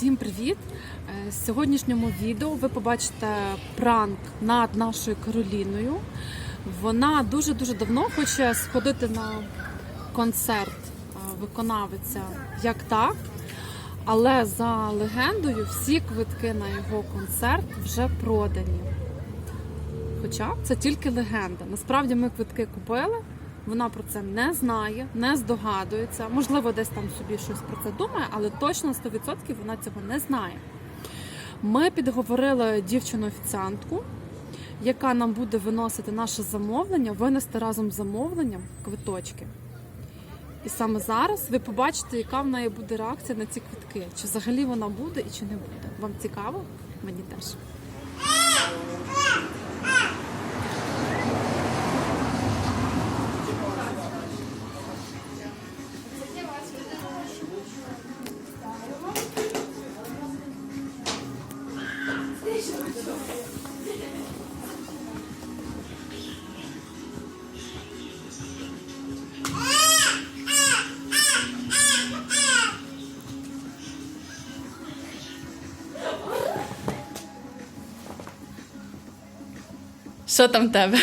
Всім привіт! Е, В сьогоднішньому відео ви побачите пранк над нашою Кароліною. Вона дуже дуже давно хоче сходити на концерт е, виконавиця як так. Але за легендою всі квитки на його концерт вже продані. Хоча це тільки легенда. Насправді ми квитки купили. Вона про це не знає, не здогадується. Можливо, десь там собі щось про це думає, але точно 100% вона цього не знає. Ми підговорили дівчину-офіціантку, яка нам буде виносити наше замовлення, винести разом з замовленням квиточки. І саме зараз ви побачите, яка в неї буде реакція на ці квитки. Чи взагалі вона буде і чи не буде. Вам цікаво? Мені теж. Що там в тебе?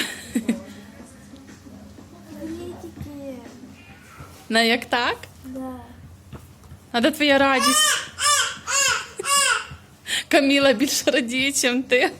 На як так? Да. А де твоя радість? Каміла більше радіє, ніж ти.